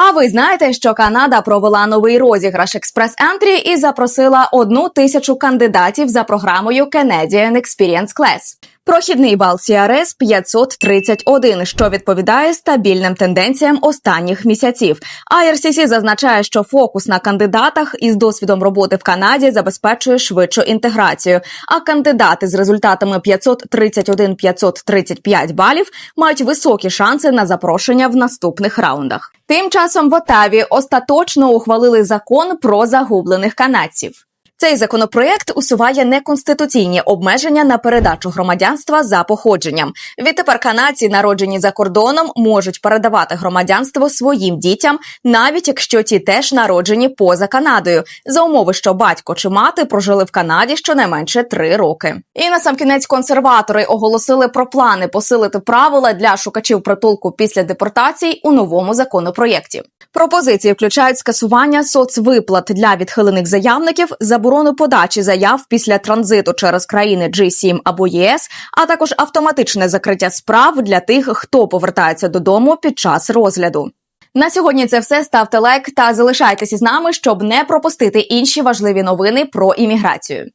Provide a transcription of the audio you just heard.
А ви знаєте, що Канада провела новий розіграш експрес ентрі і запросила одну тисячу кандидатів за програмою Canadian Experience Class. Прохідний бал CRS 531, що відповідає стабільним тенденціям останніх місяців. IRCC зазначає, що фокус на кандидатах із досвідом роботи в Канаді забезпечує швидшу інтеграцію. А кандидати з результатами 531-535 балів мають високі шанси на запрошення в наступних раундах. Тим часом в Отаві остаточно ухвалили закон про загублених канадців. Цей законопроєкт усуває неконституційні обмеження на передачу громадянства за походженням. Відтепер канадці, народжені за кордоном, можуть передавати громадянство своїм дітям, навіть якщо ті теж народжені поза Канадою, за умови, що батько чи мати прожили в Канаді щонайменше три роки. І на сам кінець консерватори оголосили про плани посилити правила для шукачів притулку після депортацій у новому законопроєкті. Пропозиції включають скасування соцвиплат для відхилених заявників, заборону подачі заяв після транзиту через країни G7 або ЄС, а також автоматичне закриття справ для тих, хто повертається додому під час розгляду. На сьогодні це все. Ставте лайк та залишайтеся з нами, щоб не пропустити інші важливі новини про імміграцію.